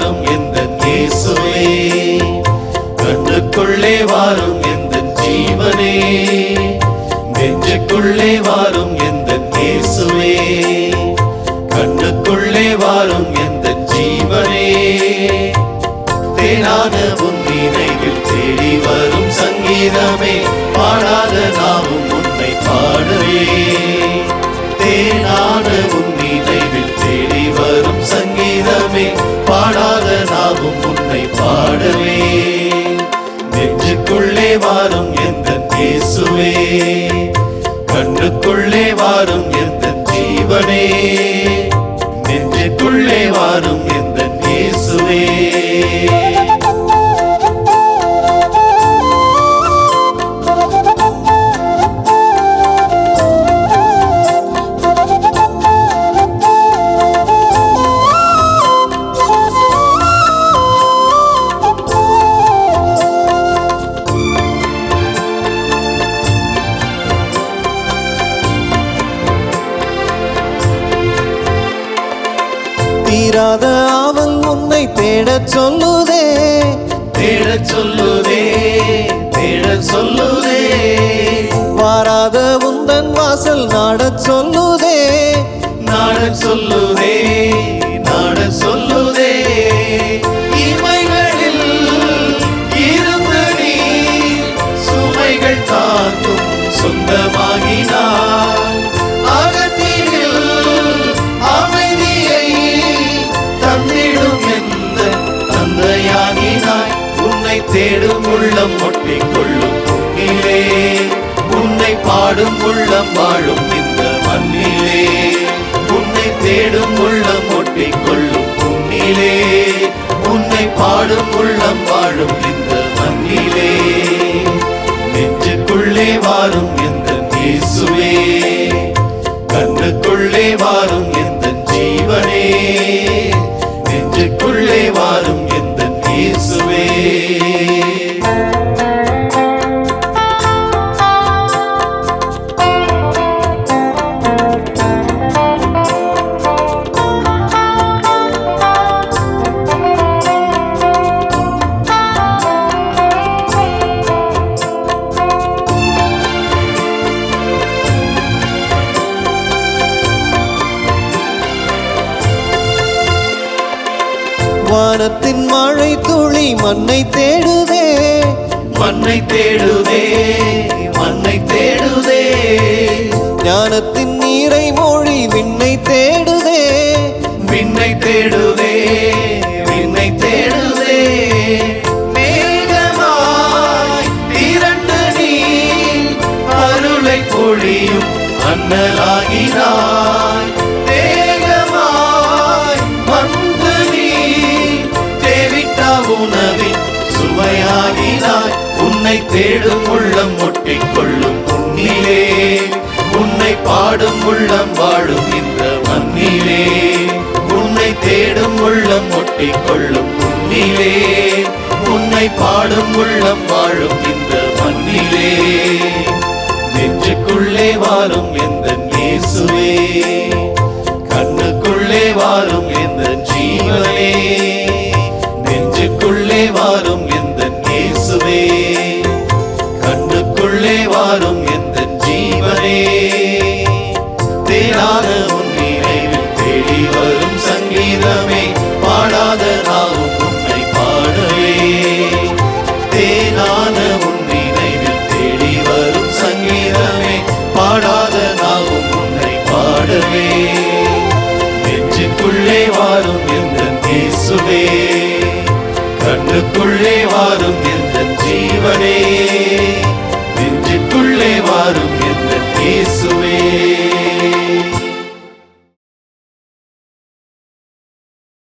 வாரும் எந்த இயேசுவே. கண்ணுக்குள்ளே வாரும் எந்த ஜீவனே. நெஞ்சுக்குள்ளே வாரும் எந்த இயேசுவே. கண்ணுக்குள்ளே வாரும் எந்த இயேசுவே கண்ணுக்குள்ளே வாரும் எந்த ஜீவனே? நெஞ்சுக்குள்ளே வாரும் எந்த இயேசுவே? தீராத ஆவல் உன்னை தேடச் சொல்லுதே. தேடச் சொல்லுதே தேடச் சொல்லுதே. வாராத உந்தன் வாசல் நாடச் சொல்லுதே. நாடச் சொல்லுதே நாடச் சொல்லுதே. உள்ளம் உள்ளம் ஒட்டிக்கொள்ளும் உன்னிலே உன்னை பாடும் உள்ளம் வாழும் இந்த மண்ணிலே. உன்னை தேடும் உள்ளம் ஒட்டிக்கொள்ளும் உன்னிலே உன்னை பாடும் உள்ளம் வாழும் இந்த மண்ணிலே. நெஞ்சுக்குள்ளே வாரும் எந்த இயேசுவே. கண்ணுக்குள்ளே வாரும் எந்த ஜீவனே. நெஞ்சுக்குள்ளே வாரும் வானத்தின் மழை துளி மண்ணை தேடுதே. மண்ணை தேடுதே மண்ணை தேடுதே. ஞானத்தின் நீரை மொழி விண்ணை தேடுதே. விண்ணை தேடுதே விண்ணை தேடுதே. மேகமாய் திரண்டு நீ அருளை பொழியும் அண்ணலாகினாய். உன்னை தேடும் உள்ளம் ஒட்டிக்கொள்ளும் உன்னிலே. உன்னை பாடும் உள்ளம் வாழும் இந்த மண்ணிலே. உன்னை தேடும் உள்ளம் ஒட்டிக்கொள்ளும் உன்னிலே. உன்னை பாடும் உள்ளம் வாழும் இந்த மண்ணிலே. நெஞ்சுக்குள்ளே வாழும் எந்த இயேசுவே. கண்ணுக்குள்ளே வாழும் எந்த ஜீவனே. கண்ணுக்குள்ளே வாரும் எந்த இயேசுவே. கண்ணுக்குள்ளே வாரும் எந்த ஜீவனே.